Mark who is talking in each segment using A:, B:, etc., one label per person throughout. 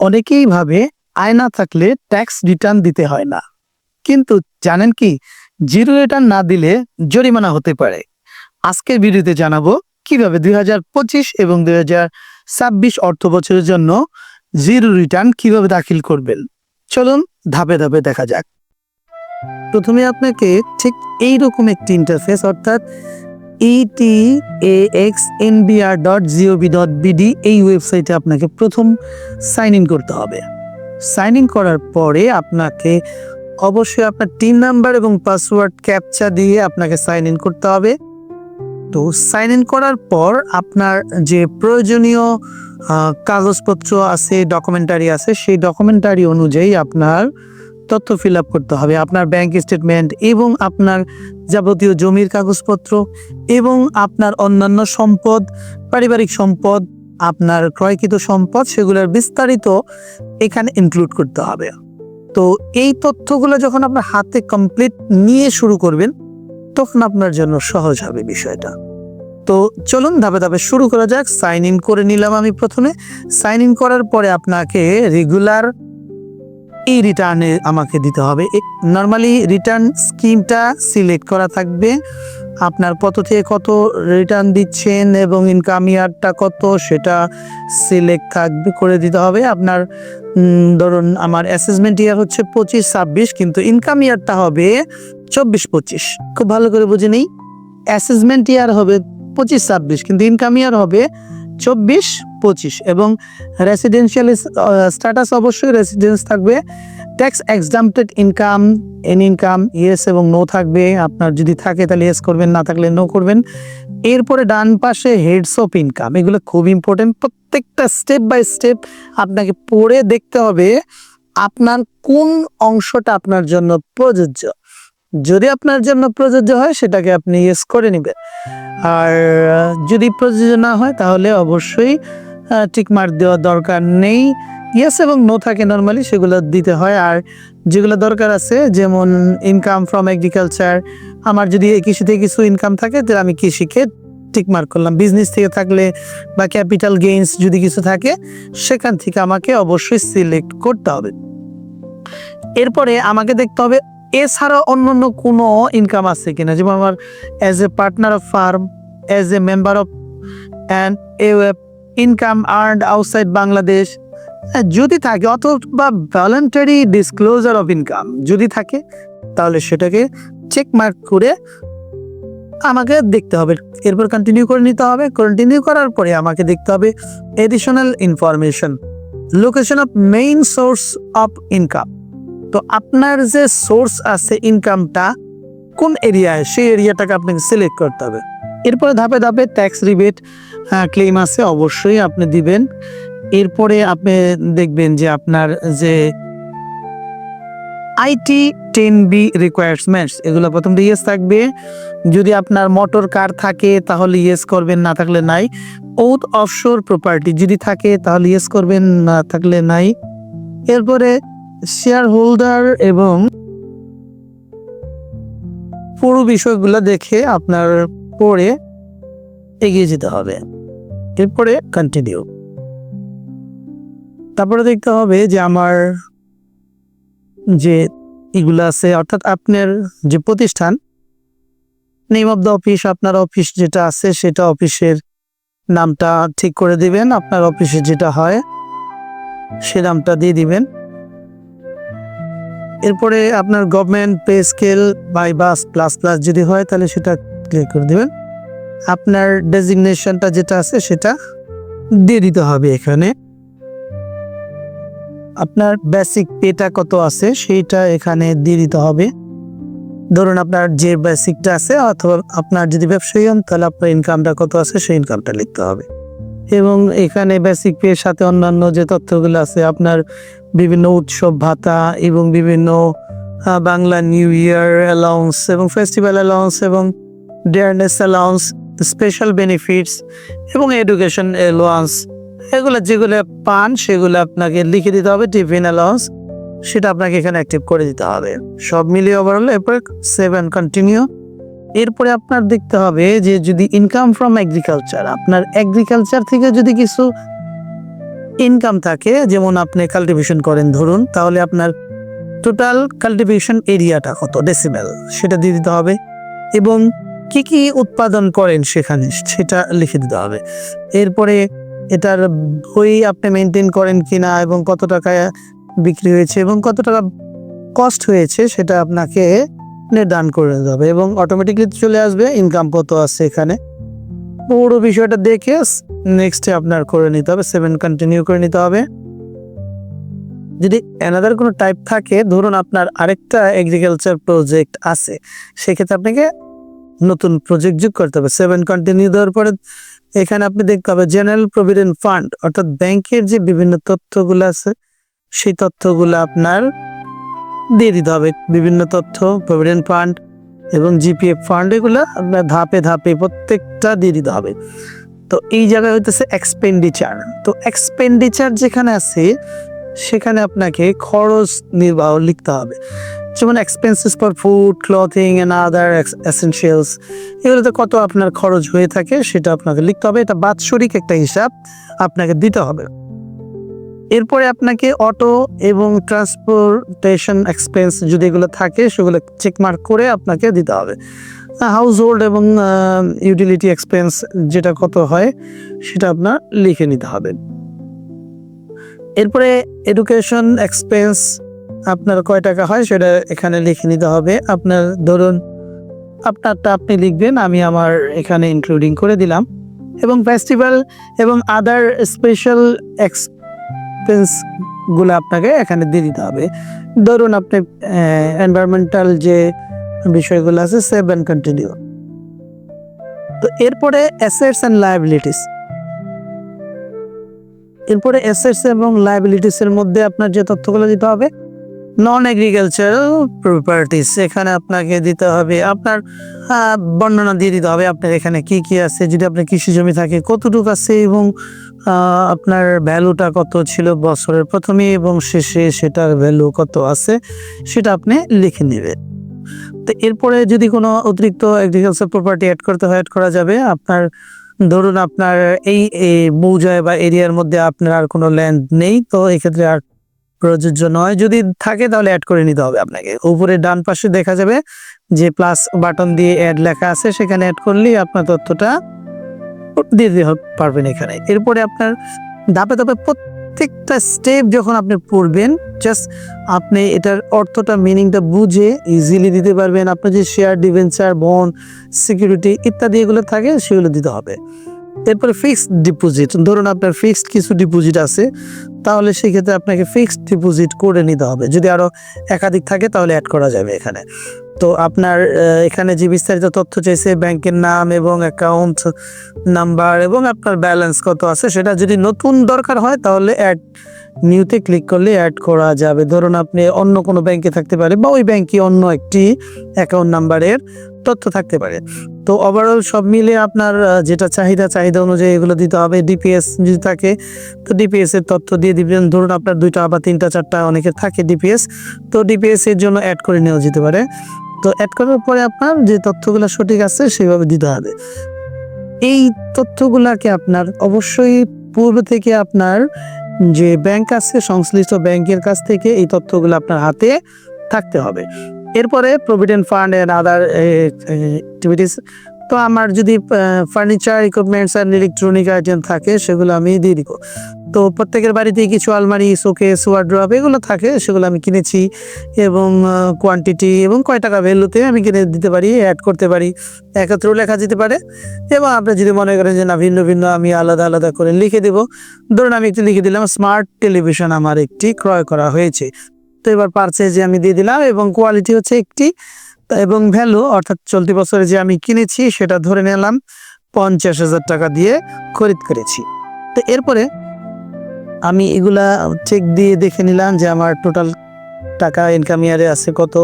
A: অনেকেই ভাবে আয় না থাকলে ট্যাক্স রিটার্ন দিতে হয় না। কিন্তু জানেন কি? জিরো রিটার্ন না দিলে জরিমানা হতে পারে। আজকের ভিডিওতে জানাব কীভাবে দুই হাজার পঁচিশ এবং দুই অর্থ বছরের জন্য জিরো রিটার্ন কীভাবে দাখিল করবেন। চলুন ধাপে ধাপে দেখা যাক। প্রথমে আপনাকে ঠিক এইরকম একটি ইন্টারফেস অর্থাৎ ET A X NBR dot GOV dot BD এই ওয়েবসাইটে আপনাকে প্রথম সাইন ইন করতে হবে। সাইন ইন করার পরে আপনাকে অবশ্যই আপনার টিম নাম্বার এবং পাসওয়ার্ড ক্যাপচা দিয়ে আপনাকে সাইন ইন করতে হবে। তো সাইন ইন করার পর আপনার যে প্রয়োজনীয় কাগজপত্র আছে ডকুমেন্টারি আছে, সেই ডকুমেন্টারি অনুযায়ী আপনার তথ্য ফিল আপ করতে হবে, আপনার ব্যাংক স্টেটমেন্ট এবং আপনার যাবতীয় জমির কাগজপত্র এবং আপনার অন্যান্য সম্পদ, পারিবারিক সম্পদ, আপনার ক্রয়কৃত সম্পদ সেগুলোর বিস্তারিত এখানে ইনক্লুড করতে হবে। তো এই তথ্যগুলো যখন আপনার হাতে কমপ্লিট নিয়ে শুরু করবেন, তখন আপনার জন্য সহজ হবে বিষয়টা। তো চলুন ধাপে ধাপে শুরু করা যাক সাইন ইন করে নিলাম আমি প্রথমে। সাইন ইন করার পরে আপনাকে রেগুলার এই রিটার্নে আমাকে দিতে হবে। নর্মালি রিটার্ন স্কিমটা সিলেক্ট করা থাকবে। আপনার কত থেকে কত রিটার্ন দিচ্ছেন এবং ইনকাম ইয়ারটা কত সেটা সিলেক্ট থাকবে, করে দিতে হবে। আপনার ধরুন আমার অ্যাসেসমেন্ট ইয়ার হচ্ছে পঁচিশ, ছাব্বিশ, কিন্তু ইনকাম ইয়ারটা হবে চব্বিশ, পঁচিশ। খুব ভালো করে বুঝে নেই। অ্যাসেসমেন্ট ইয়ার হবে পঁচিশ, ছাব্বিশ, কিন্তু ইনকাম ইয়ার হবে চব্বিশ পঁচিশ এবং রেসিডেন্সিয়াল স্ট্যাটাস অবশ্যই রেসিডেন্স থাকবে। Tax exempted income N income yes এবং নো থাকবে। আপনার যদি থাকে তাহলে ইয়েস করবেন, না থাকলে নো করবেন। এরপরে ডান পাশে হেডস অফ ইনকাম এগুলো খুব ইম্পর্টেন্ট প্রত্যেকটা স্টেপ বাই স্টেপ আপনাকে পড়ে দেখতে হবে আপনার কোন অংশটা আপনার জন্য প্রযোজ্য। যদি আপনার জন্য প্রযোজ্য হয়, সেটাকে আপনি ইয়েস করে নেবেন। আর যদি প্রযোজ্য না হয়, তাহলে অবশ্যই টিক মার্ক দেওয়ার দরকার নেই। ইয়েস এবং নো থাকে নর্মালি সেগুলো দিতে হয়। আর যেগুলো দরকার আছে, যেমন ইনকাম ফ্রম এগ্রিকালচার আমার যদি এই কৃষি থেকে কিছু ইনকাম থাকে, তাহলে আমি কৃষিকে টিক মার্ক করলাম। বিজনেস থেকে থাকলে বা ক্যাপিটাল গেইনস যদি কিছু থাকে, সেখান থেকে আমাকে অবশ্যই সিলেক্ট করতে হবে। এরপরে আমাকে দেখতে হবে এছাড়া অন্য অন্য কোনো ইনকাম আছে কিনা? যেমন আমার as a partner of firm as a member of and a income earned outside Bangladesh যদি থাকে, অথবা ভলেন্টারি ডিসক্লোজার অফ ইনকাম যদি থাকে, তাহলে সেটাকে চেক মার্ক করে আমাকে দেখতে হবে। এরপর কন্টিনিউ করে নিতে হবে। কন্টিনিউ করার পরে আমাকে দেখতে হবে additional information location of main source of income তো আপনার যে সোর্স আছে ইনকামটা কোন এরিয়ায় সেই এরিয়াটাকে আপনাকে সিলেক্ট করতে হবে। এরপরে ধাপে ধাপে ট্যাক্স রিবেট ক্লেম আছে, অবশ্যই আপনি দিবেন। এরপরে আপনি দেখবেন যে আপনার যে আইটি টেন বি রিকোয়ারমেন্টস এগুলো প্রথম দিয়ে ইয়েস থাকবে। যদি আপনার মোটর কার থাকে, তাহলে ইয়েস করবেন, না থাকলে নাই। ওথ অফশোর প্রপার্টি যদি থাকে, তাহলে ইয়েস করবেন, না থাকলে নাই। এরপরে শেয়ার হোল্ডার এবং পুরো বিষয়গুলো দেখে আপনার পরে এগিয়ে যেতে হবে। এরপরে কন্টিনিউ তারপরে দেখতে হবে যে আমার যে এগুলো আছে, অর্থাৎ আপনার যে প্রতিষ্ঠান নেম অফ দ্য অফিস আপনার অফিস যেটা আছে, সেটা অফিসের নামটা ঠিক করে দিবেন। আপনার অফিসে যেটা হয়, সে নামটা দিয়ে দিবেন। এরপরে আপনার government pay scale by bus plus plus যদি হয়, তাহলে সেটা ক্লিক করে দেবেন। আপনার ডেজিগনেশনটা যেটা আছে, সেটা দিয়ে দিতে হবে এখানে। আপনার বেসিক পেটা কত আছে, সেইটা এখানে দিয়ে দিতে হবে। ধরুন আপনার যে বেসিকটা আছে, অথবা আপনার যদি ব্যবসায়ী হন, তাহলে আপনার ইনকামটা কত আছে, সেই ইনকামটা লিখতে হবে। এবং এখানে বেসিক পের সাথে অন্যান্য যে তথ্যগুলো আছে, আপনার বিভিন্ন উৎসব, ভাতা এবং বিভিন্ন বাংলা নিউ ইয়ার অ্যালাউন্স এবং ফেস্টিভ্যাল অ্যালাউন্স এবং ডেয়ারনেস অ্যালাউন্স স্পেশাল বেনিফিটস এবং এডুকেশন অ্যালাউন্স এগুলো যেগুলো পান সেগুলো আপনাকে লিখে দিতে হবে টিফিন অ্যালাউন্স সেটা আপনাকে এখানে অ্যাক্টিভ করে দিতে হবে। সব মিলিয়ে ওভারঅল এরপরে সেভেন কন্টিনিউ এরপরে আপনার দেখতে হবে যে যদি ইনকাম ফ্রম এগ্রিকালচার আপনার এগ্রিকালচার থেকে যদি কিছু ইনকাম থাকে, যেমন আপনি কাল্টিভেশন করেন, ধরুন, তাহলে আপনার টোটাল কাল্টিভেশন এরিয়াটা কত? ডেসিমেল সেটা দিয়ে দিতে হবে। এবং কি কি উৎপাদন করেন সেখানে, সেটা লিখে দিতে হবে। এরপরে এটার বই আপনি মেনটেন করেন কিনা, এবং কত টাকায় বিক্রি হয়েছে, এবং কত টাকা কস্ট হয়েছে, সেটা আপনাকে নির্ধারণ করে দিতে হবে এবং অটোমেটিকলি চলে আসবে ইনকাম কত আছে এখানে। পুরো বিষয়টা দেখে নেক্সটে আপনার করে নিতে হবে সেভেন কন্টিনিউ করে নিতে হবে। যদি অ্যানাদার কোনো টাইপ থাকে, ধরুন আপনার আরেকটা এগ্রিকালচার প্রজেক্ট আছে, সেক্ষেত্রে আপনাকে নতুন প্রজেক্ট যোগ করতে হবে সেভেন কন্টিনিউ দেওয়ার পরে এখানে আপনি দেখতে হবে জেনারেল প্রভিডেন্ট ফান্ড অর্থাৎ ব্যাংকের যে বিভিন্ন তথ্যগুলো আছে, সেই তথ্যগুলো আপনার দিয়ে দিতে হবে। বিভিন্ন তথ্য প্রভিডেন্ট ফান্ড এবং জিপিএফ ফান্ড এগুলো আপনার ধাপে ধাপে প্রত্যেকটা দিয়ে দিতে হবে। তো এই জায়গায় হইতেছে এক্সপেন্ডিচার তো এক্সপেন্ডিচার যেখানে আছে, সেখানে আপনাকে খরচ নির্বাহ লিখতে হবে। যেমন expenses for food clothing and other essentials এগুলোতে কত আপনার খরচ হয়ে থাকে সেটা আপনাকে লিখতে হবে। এটা বাৎসরিক একটা হিসাব আপনাকে দিতে হবে। এরপরে আপনাকে অটো এবং ট্রান্সপোর্টেশন এক্সপেন্স যদি এগুলো থাকে, সেগুলো চেকমার্ক করে আপনাকে দিতে হবে। হাউস হোল্ড এবং ইউটিলিটি এক্সপেন্স যেটা কত হয়, সেটা আপনার লিখে নিতে হবে। এরপরে এডুকেশন এক্সপেন্স আপনার কয় টাকা হয়, সেটা এখানে লিখে নিতে হবে। আপনার ধরুন, আপনারটা আপনি লিখবেন, আমি আমার এখানে ইনক্লুডিং করে দিলাম। এবং ফেস্টিভ্যাল এবং আদার স্পেশাল এক্সপেন্সগুলো আপনাকে এখানে দিয়ে দিতে হবে। ধরুন আপনি এনভায়রনমেন্টাল যে বিষয়গুলো আছে সেভ অ্যান্ড কন্টিনিউ তো এরপরে অ্যাসেটস অ্যান্ড লায়াবিলিটিস এরপরে অ্যাসেটস এবং লায়াবিলিটিস এর মধ্যে আপনার যে তথ্যগুলো দিতে হবে নন এগ্রিকালচারাল প্রপার্টিস এখানে আপনাকে দিতে হবে, আপনার বর্ণনা দিয়ে দিতে হবে আপনার এখানে কি কি আছে। যদি আপনার কৃষি জমি থাকে, কতটুকু আছে এবং আপনার ভ্যালুটা কত ছিল বছরের প্রথমে এবং শেষে সেটার ভ্যালু কত আছে সেটা আপনি লিখে নেবেন। তো এরপরে যদি কোনো অতিরিক্ত এগ্রিকালচার প্রপার্টি অ্যাড করতে হয় অ্যাড করা যাবে। আপনার, ধরুন আপনার এই মৌজায় বা এরিয়ার মধ্যে আপনার আর কোনো ল্যান্ড নেই, তো এক্ষেত্রে আর প্রযোজ্য নয়। যদি থাকে তাহলে অ্যাড করে নিতে হবে আপনাকে। উপরে ডান পাশে দেখা যাবে যে প্লাস বাটন দিয়ে অ্যাড লেখা আছে, সেখানে অ্যাড করলেই আপনার তথ্যটা দিয়ে দিতে পারবেন এখানে। এরপরে আপনার ধাপে ধাপে প্রত্যেকটা স্টেপ যখন আপনি পড়বেন জাস্ট আপনি এটার অর্থটা মিনিংটা বুঝে ইজিলি দিতে পারবেন। আপনার যে শেয়ার ডিভেঞ্চার বন সিকিউরিটি ইত্যাদি এগুলো থাকে, সেগুলো দিতে হবে। এরপরে ফিক্সড ডিপোজিট ধরুন আপনার ফিক্সড কিছু ডিপোজিট আছে, তাহলে সেক্ষেত্রে আপনাকে ফিক্সড ডিপোজিট করে নিতে হবে। যদি আরও একাধিক থাকে, তাহলে অ্যাড করা যাবে এখানে। তো আপনার এখানে যে বিস্তারিত তথ্য চাইছে, ব্যাংকের নাম এবং অ্যাকাউন্ট নাম্বার এবং আপনার ব্যালেন্স কত আছে, সেটা যদি নতুন দরকার হয় তাহলে অ্যাড নিউতে ক্লিক করলে অ্যাড করা যাবে। ধরুন আপনি অন্য কোনো ব্যাংকে থাকতে পারে বা ওই ব্যাংকে অন্য একটি অ্যাকাউন্ট নাম্বারের তথ্য থাকতে পারে। তো ওভারঅল সব মিলে আপনার যেটা চাহিদা চাহিদা অনুযায়ী এগুলো দিতে হবে। ডিপিএস যদি থাকে, তো ডিপিএস এর তথ্য দিয়ে দিবেন। ধরুন আপনার দুইটা বা তিনটা, চারটা অনেকের থাকে ডিপিএস তো ডিপিএস এর জন্য অ্যাড করে নেওয়া যেতে পারে। তো অ্যাড করার পরে আপনার যে তথ্যগুলো সঠিক আছে সেভাবে দিতে হবে। এই তথ্যগুলাকে আপনার অবশ্যই পূর্ব থেকে আপনার যে ব্যাংক আছে, সংশ্লিষ্ট ব্যাংকের কাছ থেকে এই তথ্যগুলো আপনার হাতে থাকতে হবে। এরপরে provident fund and other activities তো আমার যদি furniture equipments and electronic item থাকে, সেগুলো আমি দিয়ে দিব। তো প্রত্যেকের বাড়িতে কিছু আলমারি, শোকেস ওয়ার্ড্রপ এগুলো থাকে, সেগুলো আমি কিনেছি এবং কোয়ান্টিটি এবং কয় টাকা ভ্যালুতে আমি কিনে দিতে পারি অ্যাড করতে পারি, একত্রেও লেখা যেতে পারে। এবং আপনি যদি মনে করেন যে না, ভিন্ন ভিন্ন আমি আলাদা আলাদা করে লিখে দেব, ধরুন আমি একটু লিখে দিলাম স্মার্ট টেলিভিশন আমার একটি ক্রয় করা হয়েছে। তো এবার পারচেজে আমি দিয়ে দিলাম এবং কোয়ালিটি হচ্ছে একটি এবং ভ্যালু অর্থাৎ চলতি বছরে যে আমি কিনেছি, সেটা ধরে নিলাম পঞ্চাশ হাজার টাকা দিয়ে খরিদ করেছি। তো এরপরে আমি এগুলা চেক দিয়ে দেখে নিলাম যে আমার টোটাল টাকা ইনকাম ইয়ারে আছে কত।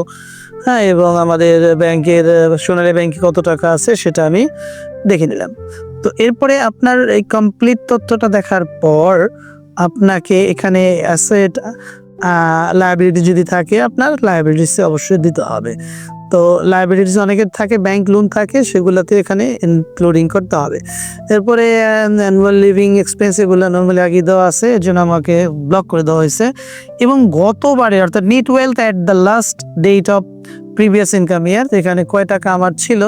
A: হ্যাঁ এবং আমাদের ব্যাংকের, সোনালী ব্যাংকে কত টাকা আছে, সেটা আমি দেখে নিলাম। তো এরপরে আপনার এই কমপ্লিট তথ্যটা দেখার পর আপনাকে এখানে অ্যাসেট লায়াবিলিটি যদি থাকে, আপনার লায়াবিলিটিসে অবশ্যই দিতে হবে। তো লাইব্রেরিজ অনেকের থাকে ব্যাংক লোন থাকে, সেগুলোতে এখানে ইনক্লুডিং করতে হবে। এরপরে অ্যানুয়াল লিভিং এক্সপেন্স এগুলো নর্মালি আগে দেওয়া আছে এর জন্য আমাকে ব্লক করে দেওয়া হয়েছে। এবং গতবারে, অর্থাৎ net wealth at the last date of previous income year এখানে কয় টাকা আমার ছিল,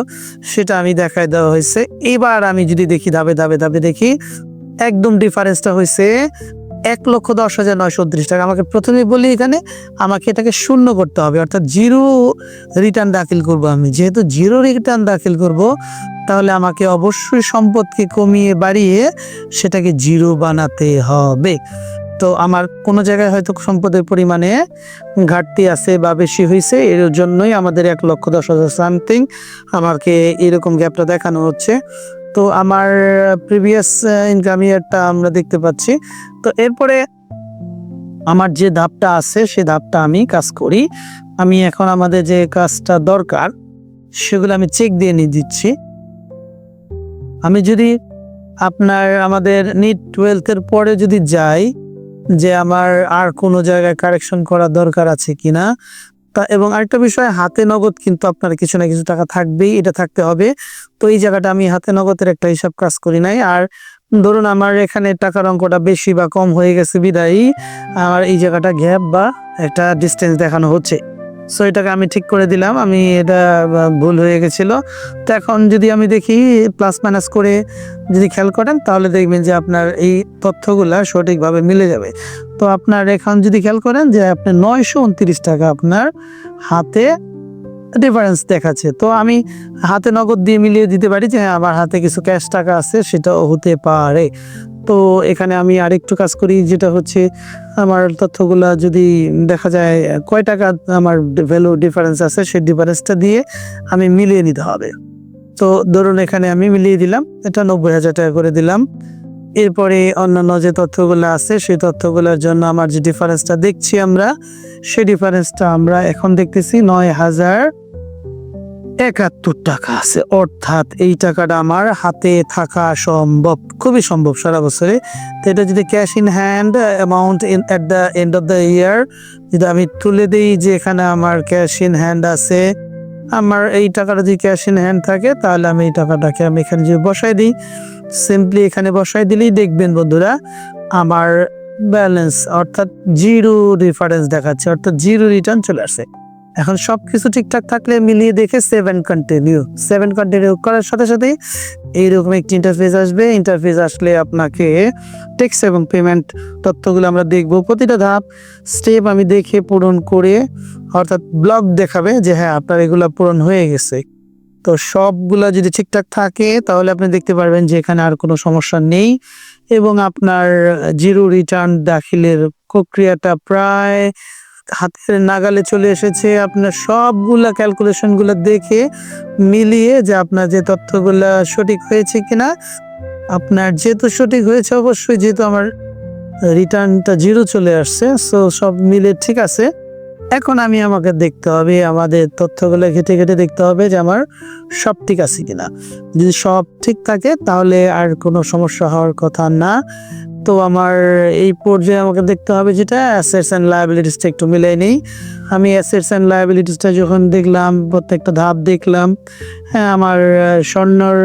A: সেটা আমি দেখায় দেওয়া হয়েছে। এবার আমি যদি দেখি, ধাপে ধাপে ধাপে দেখি, একদম ডিফারেন্সটা হয়েছে এক লক্ষ দশ হাজার নয়শো উনত্রিশ টাকা। আমাকে প্রথমে বলি এখানে, আমাকে এটাকে শূন্য করতে হবে, অর্থাৎ জিরো রিটার্ন দাখিল করব আমি। যেহেতু জিরো রিটার্ন দাখিল করব, তাহলে আমাকে অবশ্যই সম্পদকে কমিয়ে বাড়িয়ে সেটাকে জিরো বানাতে হবে। তো আমার কোনো জায়গায় হয়তো সম্পদের পরিমাণে ঘাটতি আছে বা বেশি হয়েছে এর জন্যই আমাদের এক লক্ষ দশ হাজার সামথিং আমাকে এরকম গ্যাপটা দেখানো হচ্ছে। তো আমার প্রিভিয়াস ইনকাম ইয়ারটা আমরা দেখতে পাচ্ছি, তো এরপরে আমার যে ধাপটা আছে, সে ধাপটা আমি কাজ করি। আমি এখন আমাদের যে কাজটা দরকার, সেগুলো আমি চেক দিয়ে নিয়ে দিচ্ছি। আমি যদি আপনার আমাদের নিট টুয়েলথের পরে যদি যাই, যে আমার আর কোনো জায়গায় কারেকশন করা দরকার আছে কিনা তা এবং আরেকটা বিষয়, হাতে নগদ কিন্তু আপনার কিছু না কিছু টাকা থাকবেই, এটা থাকতে হবে। তো এই জায়গাটা আমি হাতে নগদের একটা হিসাব কাজ করি নাই। আর ধরুন আমার এখানে টাকার অঙ্কটা বেশি বা কম হয়ে গেছে বিদায়ী, আমার এই জায়গাটা গ্যাপ বা একটা ডিস্টেন্স দেখানো হচ্ছে। সো এটাকে আমি ঠিক করে দিলাম, আমি এটা ভুল হয়ে গেছিল। তো এখন যদি আমি দেখি প্লাস মাইনাস করে যদি খেয়াল করেন, তাহলে দেখবেন যে আপনার এই তথ্যগুলা সঠিকভাবে মিলে যাবে। তো আপনার এখন যদি খেয়াল করেন যে আপনার নয়শো উনত্রিশ টাকা আপনার হাতে ডিফারেন্স দেখাচ্ছে। তো আমি হাতে নগদ দিয়ে মিলিয়ে দিতে পারি যে হ্যাঁ আমার হাতে কিছু ক্যাশ টাকা আছে, সেটাও হতে পারে। তো এখানে আমি আরেকটু কাজ করি, যেটা হচ্ছে আমার তথ্যগুলা যদি দেখা যায় কয় টাকা আমার ভ্যালু ডিফারেন্স আছে, সেই ডিফারেন্সটা দিয়ে আমি মিলিয়ে নিতে হবে। তো ধরুন এখানে আমি মিলিয়ে দিলাম, এটা নব্বই হাজার টাকা করে দিলাম। এরপরে অন্যান্য যে তথ্যগুলো আছে, সেই তথ্যগুলোর জন্য আমার যে ডিফারেন্সটা দেখছি আমরা, সেই ডিফারেন্সটা আমরা এখন দেখতেছি নয় হাজার একাত্তর টাকা আছে। অর্থাৎ এই টাকাটা আমার হাতে থাকা সম্ভব, খুবই সম্ভব সারা বছরে। তো এটা যদি cash in hand amount in at the end of the year যদি আমি তুলে দিই যে এখানে আমার ক্যাশ ইন হ্যান্ড আছে আমার এই টাকাটা যদি ক্যাশ ইন হ্যান্ড থাকে, তাহলে আমি এই টাকাটাকে আমি এখানে যদি বসাই দিই সিম্পলি এখানে বসাই দিলেই দেখবেন বন্ধুরা, আমার ব্যালেন্স অর্থাৎ জিরো ডিফারেন্স দেখাচ্ছে, অর্থাৎ জিরো রিটার্ন চলে আসে। এখন সব কিছু ঠিকঠাক থাকলে মিলিয়ে দেখে সেভেন কন্টিনিউ সেভেন কন্টিনিউ করার সাথে সাথেই এইরকম একটি ইন্টারফেস আসবে। ইন্টারফেস আসলে আপনাকে টেক্স এবং পেমেন্ট তথ্যগুলো আমরা দেখব। প্রতিটা ধাপ স্টেপ আমি দেখে পূরণ করে অর্থাৎ ব্লক দেখাবে যে হ্যাঁ আপনার এগুলো পূরণ হয়ে গেছে। তো সবগুলা যদি ঠিকঠাক থাকে, তাহলে আপনি দেখতে পারবেন যে এখানে আর কোনো সমস্যা নেই এবং আপনার জিরো রিটার্ন দাখিলের প্রক্রিয়াটা প্রায় হাতের নাগালে চলে এসেছে। আপনার সবগুলা ক্যালকুলেশনগুলো দেখে মিলিয়ে যে আপনার যে তথ্যগুলা সঠিক হয়েছে কিনা। আপনার যেহেতু সঠিক হয়েছে, অবশ্যই যেহেতু আমার রিটার্নটা জিরো চলে আসছে সো সব মিলে ঠিক আছে। এখন আমি আমাকে দেখতে হবে, আমাদের তথ্যগুলো ঘেটে ঘেটে দেখতে হবে যে আমার সব ঠিক আছে কিনা। যদি সব ঠিক থাকে, তাহলে আর কোনো সমস্যা হওয়ার কথা না। তো আমার এই পর্যায়ে আমাকে দেখতে হবে যেটা অ্যাসেটস অ্যান্ড লায়াবিলিটিসটা একটু মিলাই নেই। আমি অ্যাসেটস অ্যান্ড লায়াবিলিটিসটা যখন দেখলাম, প্রত্যেকটা ধাপ দেখলাম হ্যাঁ আমার স্বর্ণর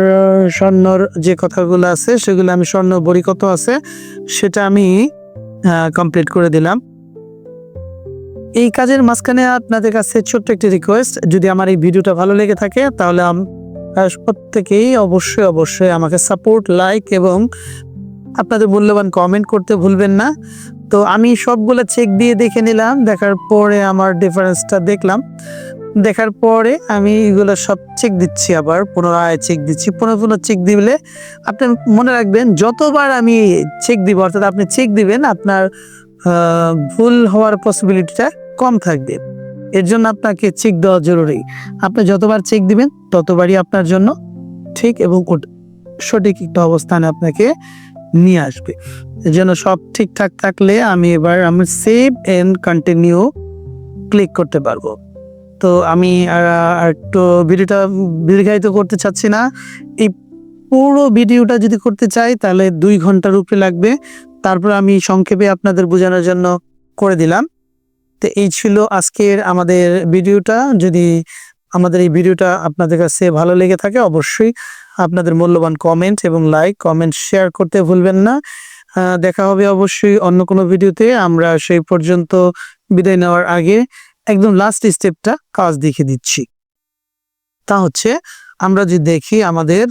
A: স্বর্ণর যে কথাগুলো আছে, সেগুলো আমি স্বর্ণ বড়ি কত আছে, সেটা আমি কমপ্লিট করে দিলাম। এই কাজের মাঝখানে আপনাদের কাছে ছোট্ট একটি রিকোয়েস্ট যদি আমার এই ভিডিওটা ভালো লেগে থাকে, তাহলে প্রত্যেকেই অবশ্যই অবশ্যই আমাকে সাপোর্ট লাইক এবং আপনাদের মূল্যবান কমেন্ট করতে ভুলবেন না। তো আমি সবগুলো চেক দিয়ে দেখে নিলাম, দেখার পরে আমার ডিফারেন্সটা দেখলাম। দেখার পরে আমি এগুলো সব চেক দিচ্ছি আবার, পুনরায় চেক দিচ্ছি। পুনঃ পুনঃ চেক দিলে আপনি মনে রাখবেন, যতবার আমি চেক দিব, অর্থাৎ আপনি চেক দিবেন, আপনার ভুল হওয়ার পসিবিলিটিটা কম থাকবে। এর জন্য আপনাকে চেক দেওয়া জরুরি। আপনি যতবার চেক দিবেন, ততবারই আপনার জন্য ঠিক এবং সঠিক একটা অবস্থানে আপনাকে নিয়ে আসবে। যেন সব ঠিকঠাক থাকলে আমি এবার আমি সেভ এন্ড কন্টিনিউ ক্লিক করতে পারব। তো আমি একটু ভিডিওটা দীর্ঘায়িত করতে চাচ্ছি না। এই পুরো ভিডিওটা যদি করতে চাই, তাহলে দুই ঘণ্টার উপরে লাগবে। তারপর আমি সংক্ষেপে আপনাদের বোঝানোর জন্য করে দিলাম। তো এই ছিল আজকের আমাদের ভিডিওটা। যদি আমাদের এই ভিডিওটা আপনাদের কাছে ভালো লেগে থাকে, অবশ্যই আপনাদের মূল্যবান কমেন্ট এবং লাইক কমেন্ট শেয়ার করতে ভুলবেন না। দেখা হবে অবশ্যই অন্য কোনো ভিডিওতে। আমরা সেই পর্যন্ত বিদায় নেওয়ার আগে একদম লাস্ট স্টেপটা কাজ দেখে দিচ্ছি। তা হচ্ছে, আমরা যদি দেখি আমাদের